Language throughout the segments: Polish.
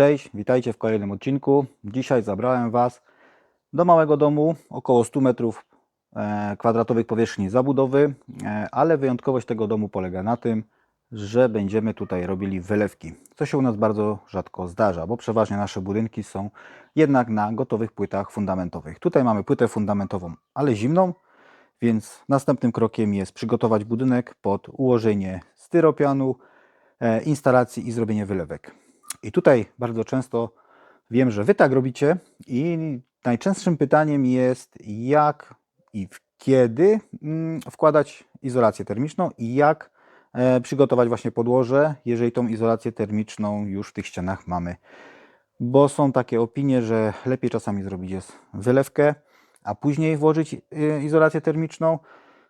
Cześć, witajcie w kolejnym odcinku. Dzisiaj zabrałem Was do małego domu, około 100 metrów e, kwadratowych powierzchni zabudowy, e, ale wyjątkowość tego domu polega na tym, że będziemy tutaj robili wylewki, co się u nas bardzo rzadko zdarza, bo przeważnie nasze budynki są jednak na gotowych płytach fundamentowych. Tutaj mamy płytę fundamentową, ale zimną, więc następnym krokiem jest przygotować budynek pod ułożenie styropianu, e, instalacji i zrobienie wylewek. I tutaj bardzo często wiem, że Wy tak robicie i najczęstszym pytaniem jest jak i kiedy mm, wkładać izolację termiczną i jak e, przygotować właśnie podłoże, jeżeli tą izolację termiczną już w tych ścianach mamy. Bo są takie opinie, że lepiej czasami zrobić jest wylewkę, a później włożyć y, izolację termiczną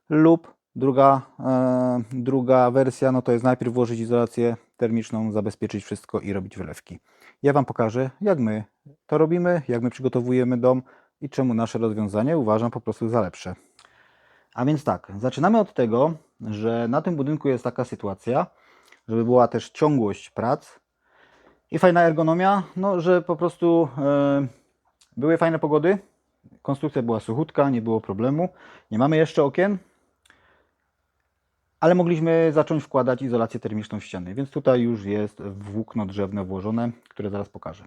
lub druga, e, druga wersja, no to jest najpierw włożyć izolację termiczną, zabezpieczyć wszystko i robić wylewki. Ja Wam pokażę, jak my to robimy, jak my przygotowujemy dom i czemu nasze rozwiązanie uważam po prostu za lepsze. A więc tak, zaczynamy od tego, że na tym budynku jest taka sytuacja, żeby była też ciągłość prac i fajna ergonomia, no że po prostu e, były fajne pogody, konstrukcja była suchutka, nie było problemu. Nie mamy jeszcze okien, ale mogliśmy zacząć wkładać izolację termiczną w ściany, więc tutaj już jest włókno drzewne włożone, które zaraz pokażę.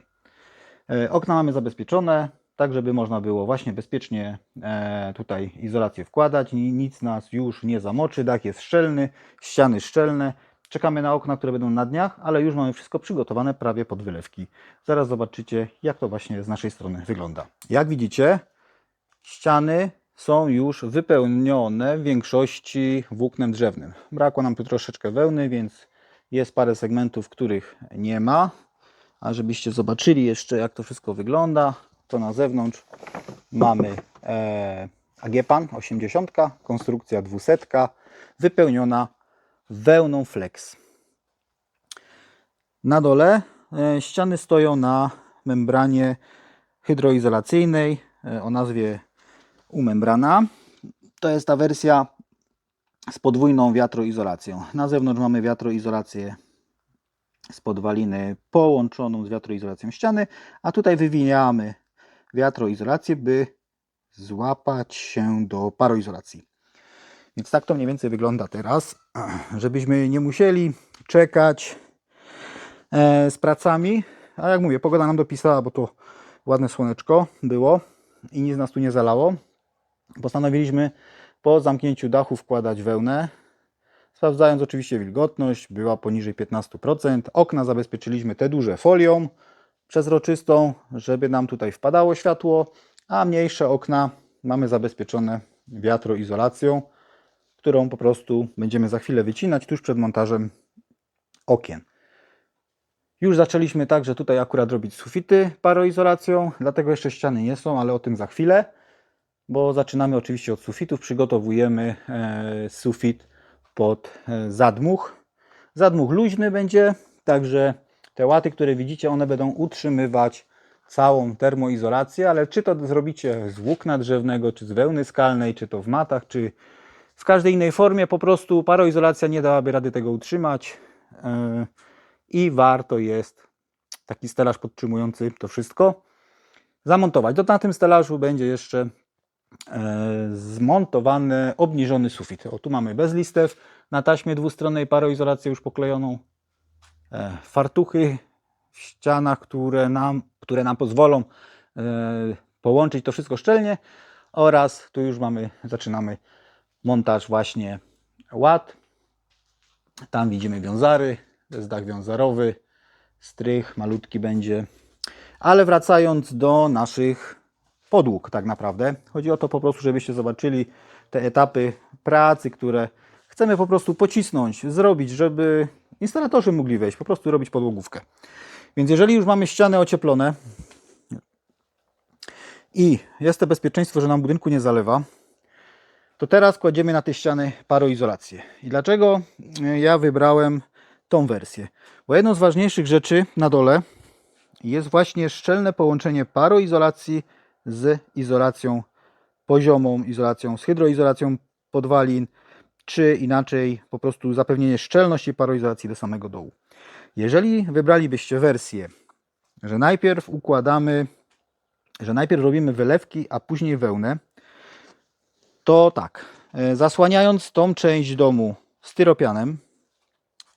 E, Okna mamy zabezpieczone, tak żeby można było właśnie bezpiecznie e, tutaj izolację wkładać, Ni- nic nas już nie zamoczy, dach jest szczelny, ściany szczelne. Czekamy na okna, które będą na dniach, ale już mamy wszystko przygotowane prawie pod wylewki. Zaraz zobaczycie, jak to właśnie z naszej strony wygląda. Jak widzicie, ściany są już wypełnione w większości włóknem drzewnym. Brakło nam tu troszeczkę wełny, więc jest parę segmentów, których nie ma. A żebyście zobaczyli jeszcze, jak to wszystko wygląda, to na zewnątrz mamy e, Agiepan 80, konstrukcja 200, wypełniona wełną flex. Na dole e, ściany stoją na membranie hydroizolacyjnej e, o nazwie umembrana. To jest ta wersja z podwójną wiatroizolacją. Na zewnątrz mamy wiatroizolację z podwaliny połączoną z wiatroizolacją ściany, a tutaj wywijamy wiatroizolację, by złapać się do paroizolacji. Więc tak to mniej więcej wygląda teraz, żebyśmy nie musieli czekać e, z pracami. A jak mówię, pogoda nam dopisała, bo to ładne słoneczko było i nic nas tu nie zalało. Postanowiliśmy po zamknięciu dachu wkładać wełnę, sprawdzając oczywiście wilgotność, była poniżej 15%. Okna zabezpieczyliśmy te duże folią przezroczystą, żeby nam tutaj wpadało światło, a mniejsze okna mamy zabezpieczone wiatroizolacją, którą po prostu będziemy za chwilę wycinać tuż przed montażem okien. Już zaczęliśmy także tutaj akurat robić sufity paroizolacją, dlatego jeszcze ściany nie są, ale o tym za chwilę, bo zaczynamy oczywiście od sufitów, przygotowujemy e, sufit pod e, zadmuch. Zadmuch luźny będzie, także te łaty, które widzicie, one będą utrzymywać całą termoizolację, ale czy to zrobicie z włókna drzewnego, czy z wełny skalnej, czy to w matach, czy w każdej innej formie, po prostu paroizolacja nie dałaby rady tego utrzymać e, i warto jest taki stelaż podtrzymujący to wszystko zamontować. Do, na tym stelażu będzie jeszcze zmontowany obniżony sufit. O, tu mamy bez listew, na taśmie dwustronnej paroizolację już poklejoną, e, fartuchy w ścianach, które nam, które nam pozwolą e, połączyć to wszystko szczelnie oraz tu już mamy, zaczynamy montaż właśnie ład. Tam widzimy wiązary, to jest dach wiązarowy, strych malutki będzie. Ale wracając do naszych podłóg tak naprawdę. Chodzi o to po prostu, żebyście zobaczyli te etapy pracy, które chcemy po prostu pocisnąć, zrobić, żeby instalatorzy mogli wejść, po prostu robić podłogówkę. Więc jeżeli już mamy ściany ocieplone i jest to bezpieczeństwo, że nam budynku nie zalewa, to teraz kładziemy na te ściany paroizolację. I dlaczego e, ja wybrałem tą wersję? Bo jedną z ważniejszych rzeczy na dole jest właśnie szczelne połączenie paroizolacji z izolacją poziomą, izolacją z hydroizolacją podwalin, czy inaczej po prostu zapewnienie szczelności paroizolacji do samego dołu. Jeżeli wybralibyście wersję że najpierw układamy, że najpierw robimy wylewki, a później wełnę, to tak, e, zasłaniając tą część domu styropianem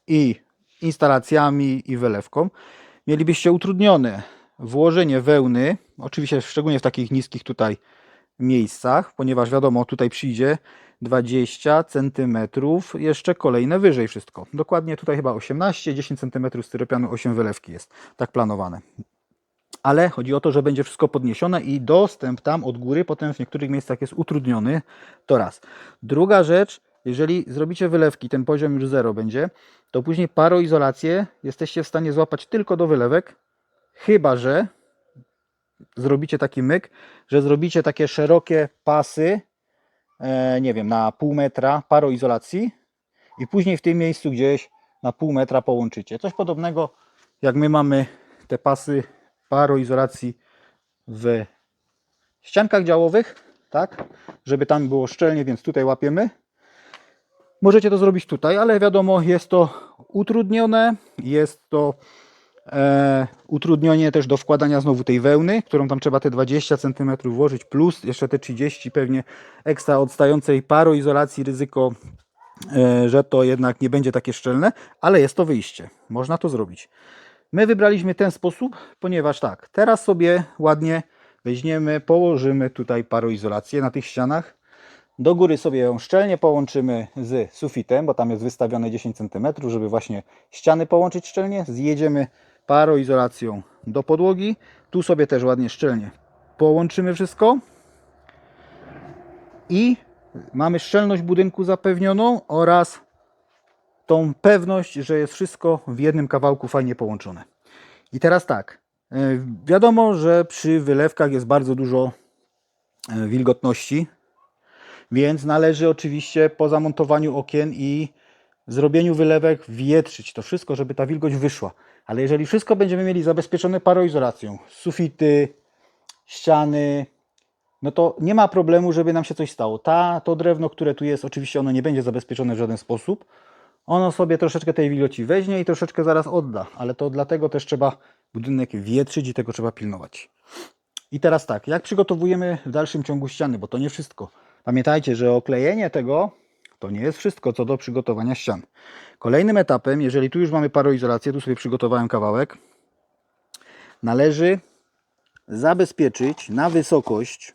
i instalacjami i wylewką, mielibyście utrudnione włożenie wełny, oczywiście szczególnie w takich niskich tutaj miejscach, ponieważ wiadomo, tutaj przyjdzie 20 cm, jeszcze kolejne wyżej wszystko. Dokładnie tutaj chyba 18, 10 cm styropianu, 8 wylewki jest, tak planowane. Ale chodzi o to, że będzie wszystko podniesione i dostęp tam od góry potem w niektórych miejscach jest utrudniony. To raz. Druga rzecz, jeżeli zrobicie wylewki, ten poziom już zero będzie, to później paroizolację jesteście w stanie złapać tylko do wylewek, chyba że zrobicie taki myk, że zrobicie takie szerokie pasy, e, nie wiem, na pół metra paroizolacji i później w tym miejscu gdzieś na pół metra połączycie. Coś podobnego jak my mamy te pasy paroizolacji w ściankach działowych, tak, żeby tam było szczelnie, więc tutaj łapiemy. Możecie to zrobić tutaj, ale wiadomo, jest to utrudnione, jest to e, utrudnienie też do wkładania znowu tej wełny, którą tam trzeba te 20 cm włożyć, plus jeszcze te 30 pewnie ekstra odstającej paroizolacji, ryzyko, e, że to jednak nie będzie takie szczelne, ale jest to wyjście, można to zrobić. My wybraliśmy ten sposób, ponieważ tak, teraz sobie ładnie weźmiemy, położymy tutaj paroizolację na tych ścianach. Do góry sobie ją szczelnie połączymy z sufitem, bo tam jest wystawione 10 cm, żeby właśnie ściany połączyć szczelnie. Zjedziemy paroizolacją do podłogi. Tu sobie też ładnie szczelnie połączymy wszystko. I mamy szczelność budynku zapewnioną oraz tą pewność, że jest wszystko w jednym kawałku fajnie połączone. I teraz tak, e, wiadomo, że przy wylewkach jest bardzo dużo e, wilgotności, więc należy oczywiście po zamontowaniu okien i zrobieniu wylewek wietrzyć to wszystko, żeby ta wilgoć wyszła. Ale jeżeli wszystko będziemy mieli zabezpieczone paroizolacją, sufity, ściany, no to nie ma problemu, żeby nam się coś stało. Ta, to drewno, które tu jest, oczywiście ono nie będzie zabezpieczone w żaden sposób. Ono sobie troszeczkę tej wilgoci weźmie i troszeczkę zaraz odda, ale to dlatego też trzeba budynek wietrzyć i tego trzeba pilnować. I teraz tak, jak przygotowujemy w dalszym ciągu ściany, bo to nie wszystko. Pamiętajcie, że oklejenie tego to nie jest wszystko co do przygotowania ścian. Kolejnym etapem, jeżeli tu już mamy paroizolację, tu sobie przygotowałem kawałek, należy zabezpieczyć na wysokość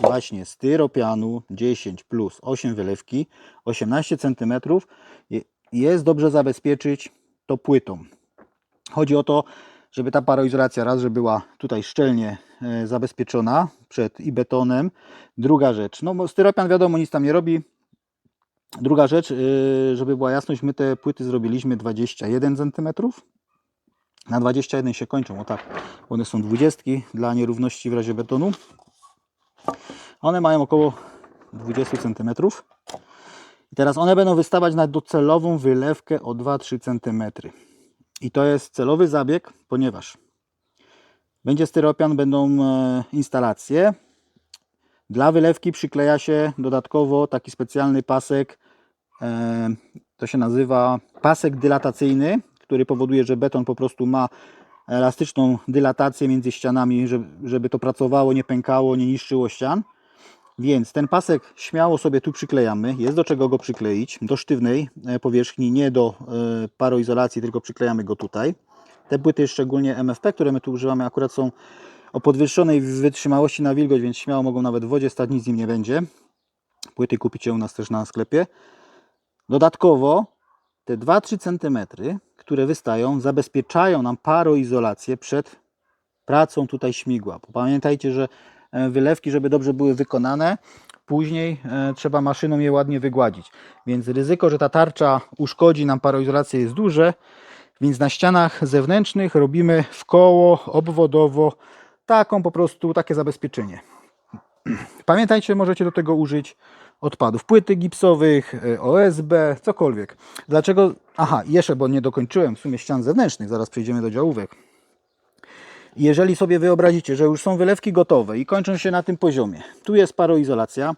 właśnie styropianu 10 plus 8 wylewki 18 cm jest dobrze zabezpieczyć to płytą. Chodzi o to, żeby ta paroizolacja raz, że była tutaj szczelnie e, zabezpieczona przed i betonem. Druga rzecz, no styropian wiadomo nic tam nie robi. Druga rzecz, e, żeby była jasność, my te płyty zrobiliśmy 21 cm. Na 21 się kończą, o tak, one są 20 dla nierówności w razie betonu. One mają około 20 cm. I teraz one będą wystawać na docelową wylewkę o 2-3 cm. I to jest celowy zabieg, ponieważ będzie styropian, będą e, instalacje. Dla wylewki przykleja się dodatkowo taki specjalny pasek. E, To się nazywa pasek dylatacyjny, który powoduje, że beton po prostu ma elastyczną dylatację między ścianami, żeby, to pracowało, nie pękało, nie niszczyło ścian. Więc ten pasek śmiało sobie tu przyklejamy. Jest do czego go przykleić. Do sztywnej e, powierzchni, nie do e, paroizolacji, tylko przyklejamy go tutaj. Te płyty, szczególnie MFP, które my tu używamy, akurat są o podwyższonej wytrzymałości na wilgoć, więc śmiało mogą nawet w wodzie stać, nic z nim nie będzie. Płyty kupicie u nas też na sklepie. Dodatkowo te 2-3 cm, które wystają, zabezpieczają nam paroizolację przed pracą tutaj śmigła. Pamiętajcie, że e, wylewki, żeby dobrze były wykonane, później e, trzeba maszyną je ładnie wygładzić. Więc ryzyko, że ta tarcza uszkodzi nam paroizolację jest duże, więc na ścianach zewnętrznych robimy w koło, obwodowo, taką po prostu, takie zabezpieczenie. Pamiętajcie, możecie do tego użyć odpadów płyty gipsowych, e, OSB, cokolwiek. Dlaczego? Aha, jeszcze, bo nie dokończyłem w sumie ścian zewnętrznych, zaraz przejdziemy do działówek. Jeżeli sobie wyobrazicie, że już są wylewki gotowe i kończą się na tym poziomie, tu jest paroizolacja,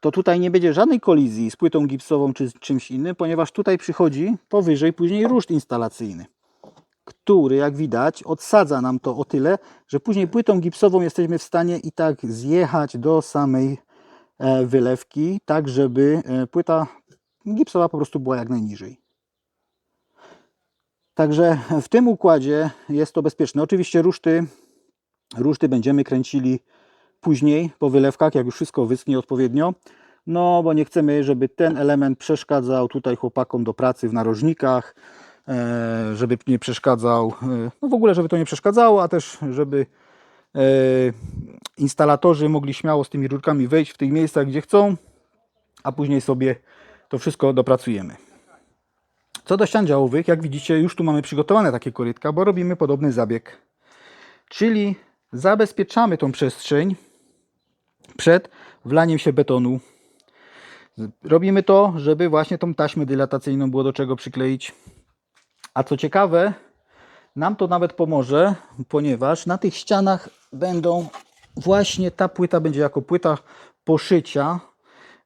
to tutaj nie będzie żadnej kolizji z płytą gipsową czy z czymś innym, ponieważ tutaj przychodzi powyżej później ruszt instalacyjny. który jak widać odsadza nam to o tyle, że później płytą gipsową jesteśmy w stanie i tak zjechać do samej wylewki, tak żeby e, płyta gipsowa po prostu była jak najniżej. Także w tym układzie jest to bezpieczne. Oczywiście ruszty, ruszty będziemy kręcili później po wylewkach, jak już wszystko wyschnie odpowiednio. No, bo nie chcemy, żeby ten element przeszkadzał tutaj chłopakom do pracy w narożnikach, e, żeby nie przeszkadzał, e, no w ogóle, żeby to nie przeszkadzało, a też, żeby e, instalatorzy mogli śmiało z tymi rurkami wejść w tych miejscach, gdzie chcą, a później sobie to wszystko dopracujemy. Co do ścian działowych, jak widzicie, już tu mamy przygotowane takie korytka, bo robimy podobny zabieg. Czyli zabezpieczamy tą przestrzeń przed wlaniem się betonu. Robimy to, żeby właśnie tą taśmę dylatacyjną było do czego przykleić. A co ciekawe, nam to nawet pomoże, ponieważ na tych ścianach będą właśnie ta płyta będzie jako płyta poszycia,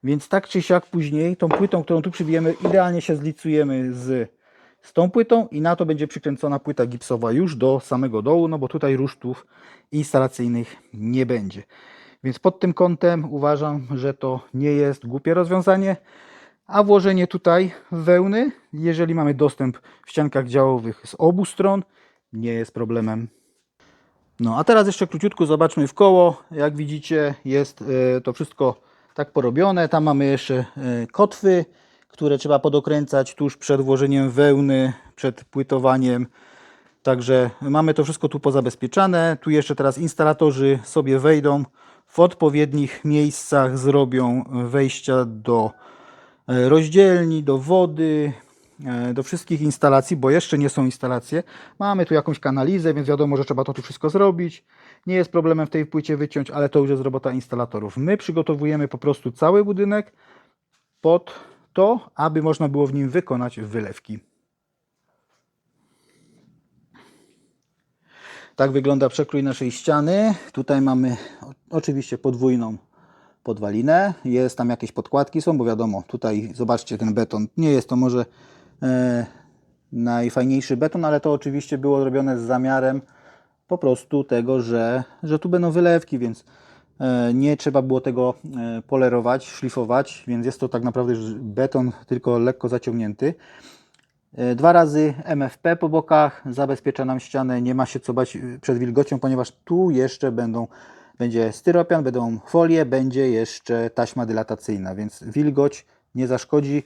więc tak czy siak później tą płytą, którą tu przybijemy, idealnie się zlicujemy z, z tą płytą i na to będzie przykręcona płyta gipsowa już do samego dołu, no bo tutaj rusztów instalacyjnych nie będzie. Więc pod tym kątem uważam, że to nie jest głupie rozwiązanie. A włożenie tutaj wełny, jeżeli mamy dostęp w ściankach działowych z obu stron, nie jest problemem. No a teraz jeszcze króciutko zobaczmy w koło. Jak widzicie jest e, to wszystko tak porobione. Tam mamy jeszcze e, kotwy, które trzeba podokręcać tuż przed włożeniem wełny, przed płytowaniem. Także mamy to wszystko tu pozabezpieczane. Tu jeszcze teraz instalatorzy sobie wejdą w odpowiednich miejscach, zrobią wejścia do e, rozdzielni, do wody, do wszystkich instalacji, bo jeszcze nie są instalacje. Mamy tu jakąś kanalizę, więc wiadomo, że trzeba to tu wszystko zrobić. Nie jest problemem w tej płycie wyciąć, ale to już jest robota instalatorów. My przygotowujemy po prostu cały budynek pod to, aby można było w nim wykonać wylewki. Tak wygląda przekrój naszej ściany. Tutaj mamy oczywiście podwójną podwalinę. Jest tam jakieś podkładki są, bo wiadomo, tutaj zobaczcie ten beton. Nie jest to może e, najfajniejszy beton, ale to oczywiście było zrobione z zamiarem po prostu tego, że, że tu będą wylewki, więc e, nie trzeba było tego e, polerować, szlifować, więc jest to tak naprawdę beton tylko lekko zaciągnięty. E, Dwa razy MFP po bokach zabezpiecza nam ścianę, nie ma się co bać e, przed wilgocią, ponieważ tu jeszcze będą, będzie styropian, będą folie, będzie jeszcze taśma dylatacyjna, więc wilgoć nie zaszkodzi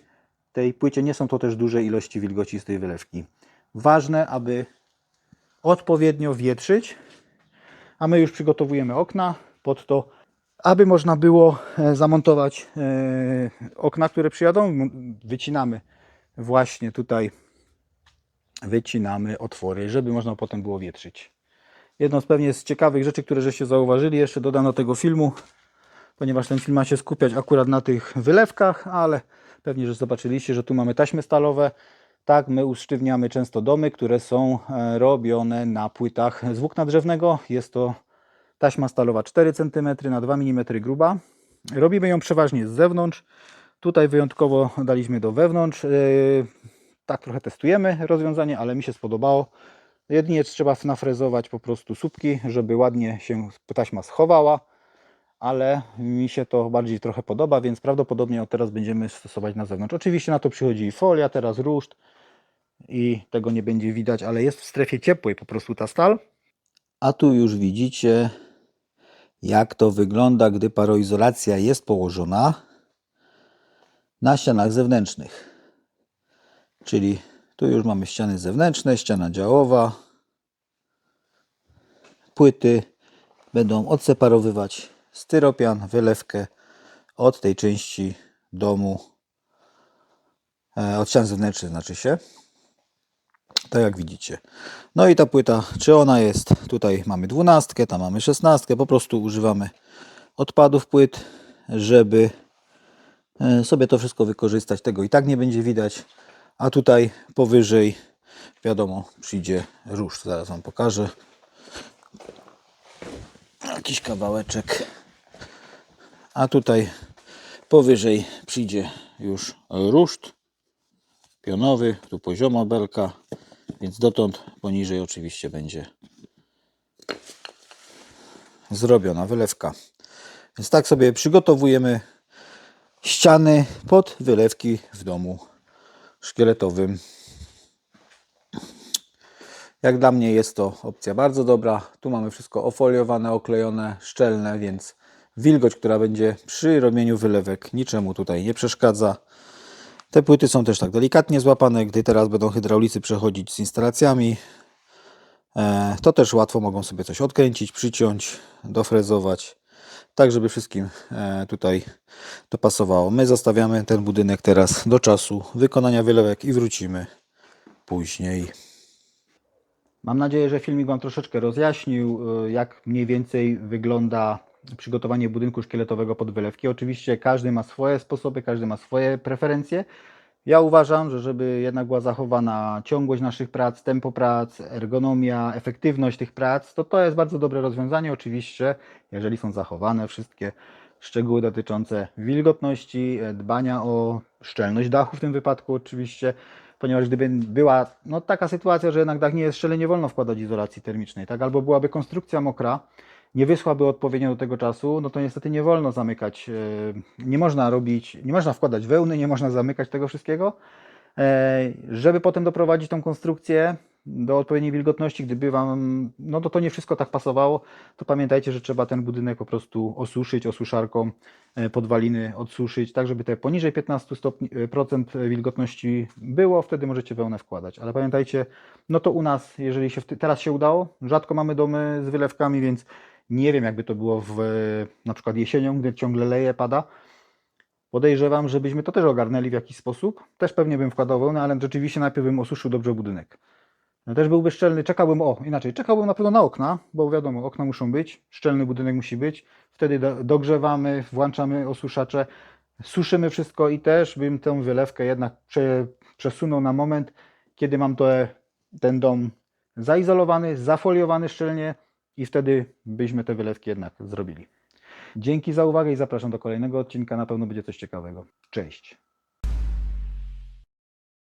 tej płycie. Nie są to też duże ilości wilgoci z tej wylewki. Ważne, aby odpowiednio wietrzyć, a my już przygotowujemy okna pod to, aby można było e, zamontować e, okna, które przyjadą. Wycinamy właśnie tutaj wycinamy otwory, żeby można potem było wietrzyć. Jedną z pewnie z ciekawych rzeczy, które żeście zauważyli, jeszcze dodam do tego filmu, ponieważ ten film ma się skupiać akurat na tych wylewkach, ale pewnie, że zobaczyliście, że tu mamy taśmy stalowe. Tak, my usztywniamy często domy, które są e, robione na płytach z włókna drzewnego. Jest to taśma stalowa 4 cm na 2 mm gruba. Robimy ją przeważnie z zewnątrz. Tutaj wyjątkowo daliśmy do wewnątrz. Yy, Tak trochę testujemy rozwiązanie, ale mi się spodobało. Jedynie trzeba nafrezować po prostu słupki, żeby ładnie się taśma schowała, ale mi się to bardziej trochę podoba, więc prawdopodobnie od teraz będziemy stosować na zewnątrz. Oczywiście na to przychodzi folia, teraz ruszt i tego nie będzie widać, ale jest w strefie ciepłej po prostu ta stal. A tu już widzicie, jak to wygląda, gdy paroizolacja jest położona na ścianach zewnętrznych. Czyli tu już mamy ściany zewnętrzne, ściana działowa. Płyty będą odseparowywać styropian, wylewkę od tej części domu, e, od ścian zewnętrznych znaczy się. Tak jak widzicie. No i ta płyta, czy ona jest, tutaj mamy dwunastkę, tam mamy szesnastkę, po prostu używamy odpadów płyt, żeby e, sobie to wszystko wykorzystać. Tego i tak nie będzie widać. A tutaj powyżej, wiadomo, przyjdzie róż. Zaraz Wam pokażę. Jakiś kawałeczek. A tutaj powyżej przyjdzie już ruszt pionowy, tu poziomo belka Więc dotąd poniżej oczywiście będzie zrobiona wylewka. Więc tak sobie przygotowujemy ściany pod wylewki w domu szkieletowym. Jak dla mnie jest to opcja bardzo dobra. Tu mamy wszystko ofoliowane, oklejone, szczelne, więc wilgoć, która będzie przy robieniu wylewek niczemu tutaj nie przeszkadza. Te płyty są też tak delikatnie złapane, gdy teraz będą hydraulicy przechodzić z instalacjami. E, To też łatwo mogą sobie coś odkręcić, przyciąć, dofrezować, tak żeby wszystkim e, tutaj dopasowało. My zostawiamy ten budynek teraz do czasu wykonania wylewek i wrócimy później. Mam nadzieję, że filmik Wam troszeczkę rozjaśnił, y, jak mniej więcej wygląda przygotowanie budynku szkieletowego pod wylewki. Oczywiście każdy ma swoje sposoby, każdy ma swoje preferencje. Ja uważam, że żeby jednak była zachowana ciągłość naszych prac, tempo prac, ergonomia, efektywność tych prac, to to jest bardzo dobre rozwiązanie. Oczywiście, jeżeli są zachowane wszystkie szczegóły dotyczące wilgotności, dbania o szczelność dachu w tym wypadku oczywiście, ponieważ gdyby była no, taka sytuacja, że jednak dach nie jest szczelny, nie wolno wkładać izolacji termicznej, tak? albo byłaby konstrukcja mokra, nie wyschłaby odpowiednio do tego czasu, no to niestety nie wolno zamykać, e, nie można robić, nie można wkładać wełny, nie można zamykać tego wszystkiego. E, Żeby potem doprowadzić tą konstrukcję do odpowiedniej wilgotności, gdyby Wam, no to to nie wszystko tak pasowało, to pamiętajcie, że trzeba ten budynek po prostu osuszyć osuszarką, e, podwaliny odsuszyć, tak żeby te poniżej 15 stopni, procent wilgotności było, wtedy możecie wełnę wkładać. Ale pamiętajcie, no to u nas, jeżeli się teraz się udało, rzadko mamy domy z wylewkami, więc nie wiem jakby to było w na przykład jesienią, gdy ciągle leje, pada, Podejrzewam, żebyśmy to też ogarnęli w jakiś sposób. Też pewnie bym wkładał wełnę, ale rzeczywiście najpierw bym osuszył dobrze budynek. No też byłby szczelny, czekałbym, o inaczej, czekałbym na pewno na okna, bo wiadomo, okna muszą być, szczelny budynek musi być. Wtedy do, dogrzewamy, włączamy osuszacze, suszymy wszystko i też bym tę wylewkę jednak prze, przesunął na moment, kiedy mam to, ten dom zaizolowany, zafoliowany szczelnie i wtedy byśmy te wylewki jednak zrobili. Dzięki za uwagę i zapraszam do kolejnego odcinka. Na pewno będzie coś ciekawego. Cześć.